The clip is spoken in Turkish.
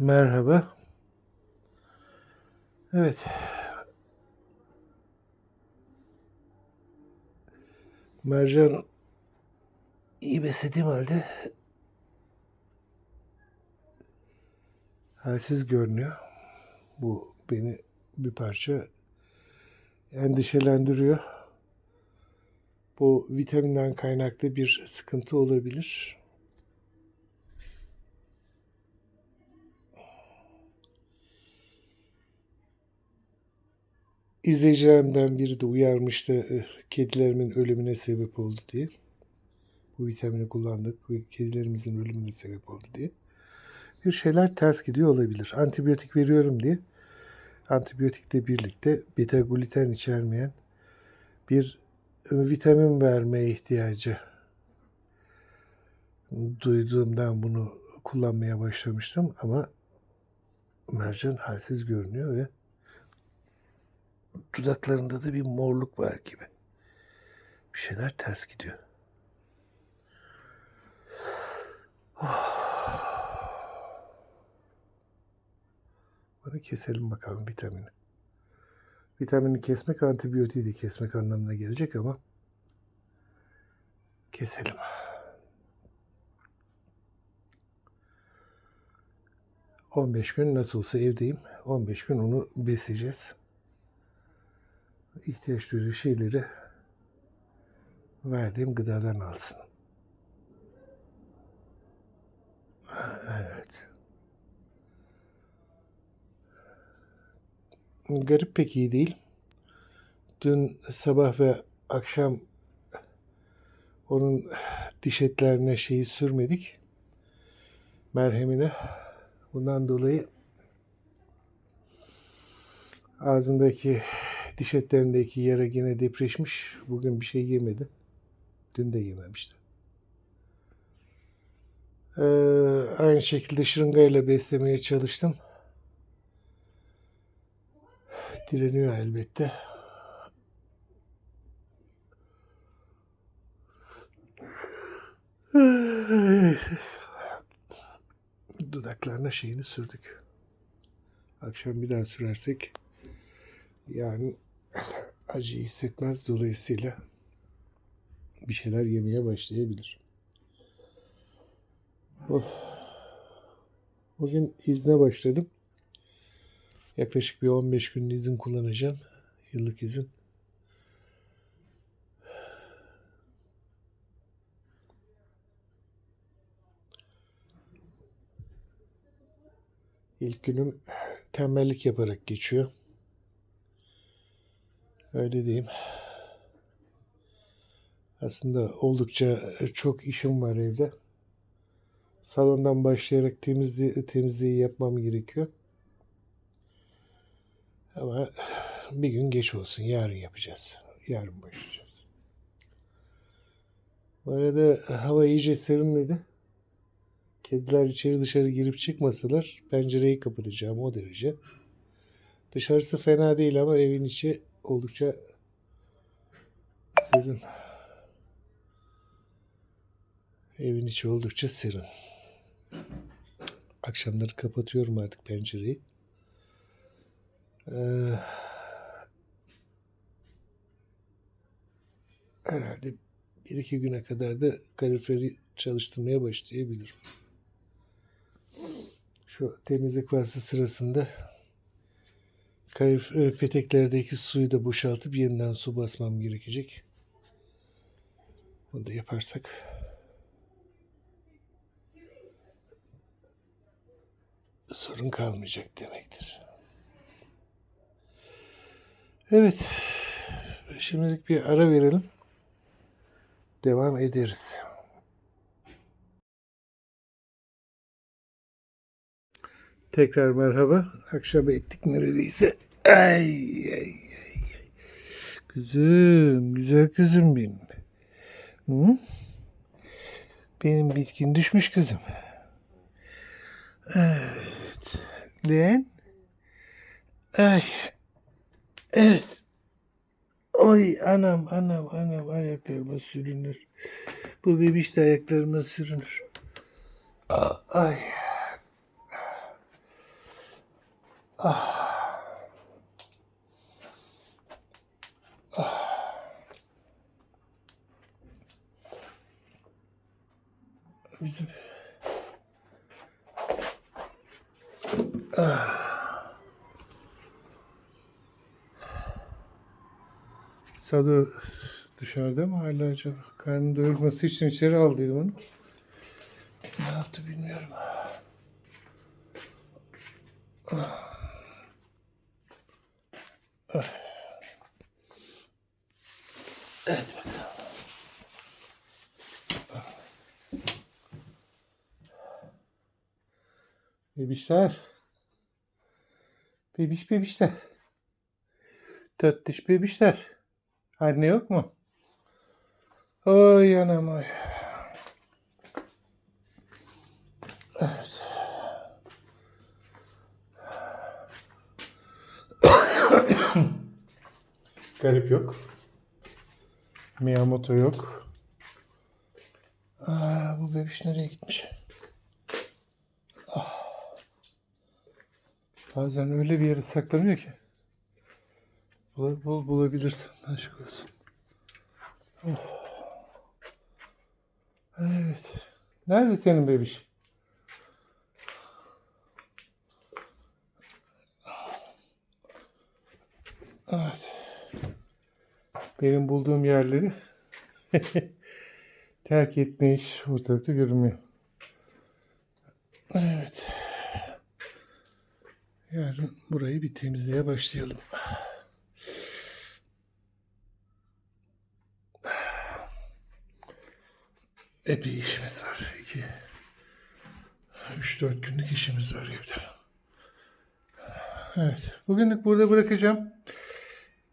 Merhaba. Evet. Mercan iyi beslediğim halde halsiz görünüyor. Bu beni bir parça endişelendiriyor. Bu vitaminden kaynaklı bir sıkıntı olabilir. İzleyicilerimden biri de uyarmıştı eh, kedilerimin ölümüne sebep oldu diye. Bu vitamini kullandık ve kedilerimizin ölümüne sebep oldu diye. Bir şeyler ters gidiyor olabilir. Antibiyotik veriyorum diye antibiyotikle birlikte beta gluten içermeyen bir e, vitamin vermeye ihtiyacı duyduğumdan bunu kullanmaya başlamıştım ama mercan halsiz görünüyor ve dudaklarında da bir morluk var gibi. Bir şeyler ters gidiyor. Bunu keselim bakalım vitamini. Vitamini kesmek antibiyotiği de kesmek anlamına gelecek ama keselim. ...15 gün nasıl olsa evdeyim. 15 gün onu besleyeceğiz. İhtiyaç duyduğu şeyleri... ...verdiğim gıdadan alsın. Evet. Garip pek iyi değil. Dün sabah ve akşam onun diş etlerine şeyi sürmedik. Merhemine. Bundan dolayı ağzındaki diş etlerindeki yara yine depreşmiş. Bugün bir şey yemedi. Dün de yememişti. Ee, aynı şekilde şırıngayla beslemeye çalıştım. Direniyor elbette. Dudaklarına şeyini sürdük. Akşam bir daha sürersek yani acı hissetmez dolayısıyla bir şeyler yemeye başlayabilir. Oh. Bugün izne başladım. Yaklaşık bir 15 gün izin kullanacağım. Yıllık izin. İlk günüm tembellik yaparak geçiyor. Öyle diyeyim. Aslında oldukça çok işim var evde. Salondan başlayarak temizliği, temizliği yapmam gerekiyor. Ama bir gün geç olsun. Yarın yapacağız. Yarın başlayacağız. Bu arada hava iyice serinledi. Kediler içeri dışarı girip çıkmasalar pencereyi kapatacağım o derece. Dışarısı fena değil ama evin içi oldukça serin. Evin içi oldukça serin. Akşamları kapatıyorum artık pencereyi. Ee, herhalde bir iki güne kadar da kaloriferi çalıştırmaya başlayabilirim. Şu temizlik faslı sırasında kalorifer peteklerdeki suyu da boşaltıp yeniden su basmam gerekecek. Bunu da yaparsak sorun kalmayacak demektir. Evet. Şimdilik bir ara verelim. Devam ederiz. Tekrar merhaba. Akşam ettik neredeyse. Ay ay ay. ay. Kızım, güzel kızım benim. Hı? Benim bitkin düşmüş kızım. Evet. Lan. Ay. Evet. Oy anam anam anam ayaklarıma sürünür. Bu bebiş de ayaklarıma sürünür. Ay. Bizim Sado dışarıda mı hala acaba? Karnını doyurması için içeri aldıydım onu. Ne yaptı bilmiyorum. Hadi bakalım. Bebişler. Bebiş bebişler. Tatlış bebişler. Anne yok mu? Oy anam oy. Evet. Garip yok. Miyamoto yok. Aa, bu bebiş nereye gitmiş? Ah. Bazen öyle bir yere saklanıyor ki. Bul, bul bulabilirsin. Aşk olsun. Oh. Evet. Nerede senin bebiş? Evet. Benim bulduğum yerleri terk etmiş ortalıkta görünmüyor. Evet. Yarın burayı bir temizliğe başlayalım. Epey işimiz var. İki, üç dört günlük işimiz var evde. Evet. Bugünlük burada bırakacağım.